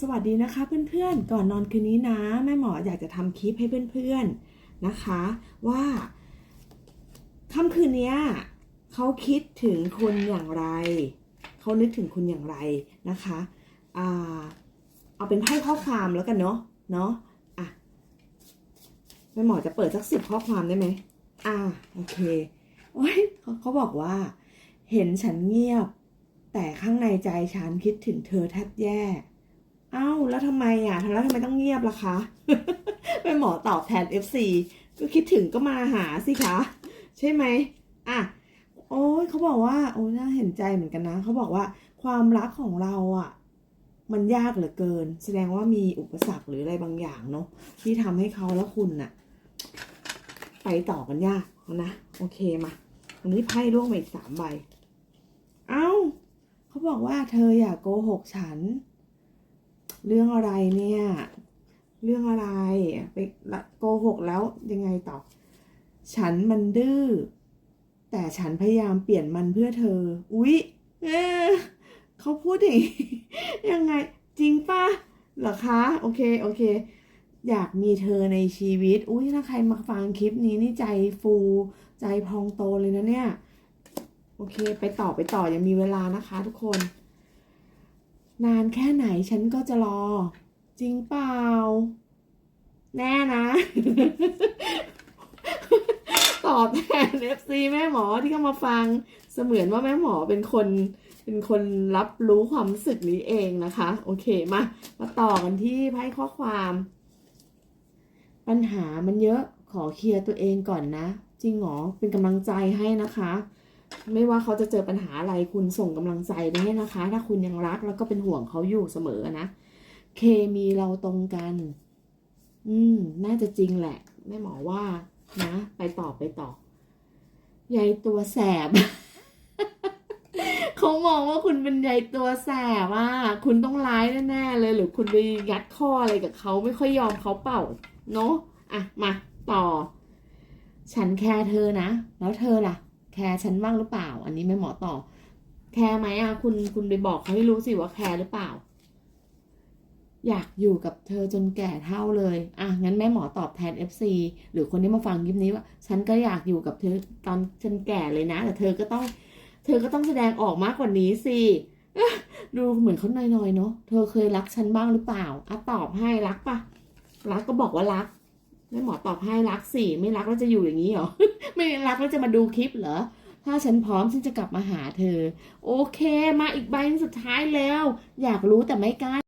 สวัสดีนะคะเพื่อนๆ ก่อนนอนคืนนี้นะ แม่หมออยากจะทำคลิปให้เพื่อนๆนะคะ ว่าค่ำคืนเนี้ยเขาคิดถึงคุณอย่างไร เขานึกถึงคุณอย่างไรนะคะอ่าเอาเป็นไพ่ข้อความแล้วกันเนาะเนาะอะแม่หมอจะเปิดสักสิบข้อความได้ไหมอ่าโอเคโอ้ยเขาเขาบอกว่า เห็นฉันเงียบ แต่ข้างในใจฉันคิดถึงเธอแทบแย่ เอ้าแล้วทำไมอะแล้วทำไมต้องเงียบล่ะคะไปหมอตอบแทน FC ก็คิดถึงก็มาหาสิคะ ใช่ไหมอะโอ้ยเขาบอกว่าโอ้ยน่าเห็นใจเหมือนกันนะเขาบอกว่าความรักของเราอะ มันยากเหลือเกิน แสดงว่ามีอุปสรรคหรืออะไรบางอย่างเนาะที่ทำให้เขาและคุณน่ะ ไปต่อกันยากนะโอเคมาวันนี้ไพ่ร่วงมาอีกสามใบ เอ้าเขาบอกว่าเธออย่าโกหกฉัน เรื่องอะไรเนี่ย เรื่องอะไรไปโกหกแล้วยังไงต่อ ฉันมันดื้อแต่ฉันพยายามเปลี่ยนมันเพื่อเธอ อุ๊ยเอ๊ะเขาพูดอย่างยังไง จริงปะเหรอคะ โอเค โอเค อยากมีเธอในชีวิต อุ๊ยถ้าใครมาฟังคลิปนี้นี่ใจฟูใจพองโตเลยนะเนี่ย โอเค ไปต่อไปต่อยังมีเวลานะคะทุกคน นานแค่ไหนฉันก็จะรอ จริงเปล่า แน่นะ ตอบแทน FC แม่หมอที่เข้ามาฟัง เสมือนว่าแม่หมอเป็นคนเป็นคนรับรู้ความรู้สึกนี้เองนะคะ โอเคมา มาต่อกันที่ไพ่ข้อความ ปัญหามันเยอะขอเคลียร์ตัวเองก่อนนะ จริงเหรอเป็นกำลังใจให้นะคะ ไม่ว่าเขาจะเจอปัญหาอะไรคุณส่งกำลังใจไปให้นะคะ ถ้าคุณยังรักแล้วก็เป็นห่วงเขาอยู่เสมอนะ เคมีเราตรงกัน อืม น่าจะจริงแหละแม่หมอว่า นะ ไปต่อไปต่อยายตัวแสบเขามองว่าคุณเป็นยายตัวแสบอะคุณต้องร้ายแน่ๆเลย หรือคุณไปยัดข้ออะไรกับเขาไม่ค่อยยอมเขาเป่า เนาะอะมาต่อ ฉันแคร์เธอนะ แล้วเธอล่ะ แคร์ฉันบ้างหรือเปล่า อันนี้แม่หมอต่อ แคร์ไหมอะ คุณคุณไปบอกเขาให้รู้สิว่าแคร์หรือเปล่า อยากอยู่กับเธอจนแก่เท่าเลย อะ งั้นแม่หมอตอบแทน FC หรือคนที่มาฟังคลิปนี้ว่า ฉันก็อยากอยู่กับเธอตอนฉันแก่เลยนะ แต่เธอก็ต้อง เธอก็ต้องแสดงออกมากกว่านี้สิดูเหมือนเขาหน้อยๆเนาะ เธอเคยรักฉันบ้างหรือเปล่าอะตอบให้รักปะรักก็บอกว่ารักแม่หมอตอบให้รักสิ ไม่รักแล้วจะอยู่อย่างนี้เหรอ ไม่รักแล้วจะมาดูคลิปเหรอ ถ้าฉันพร้อมฉันจะกลับมาหาเธอ โอเค มาอีกใบสุดท้ายแล้ว อยากรู้แต่ไม่กล้า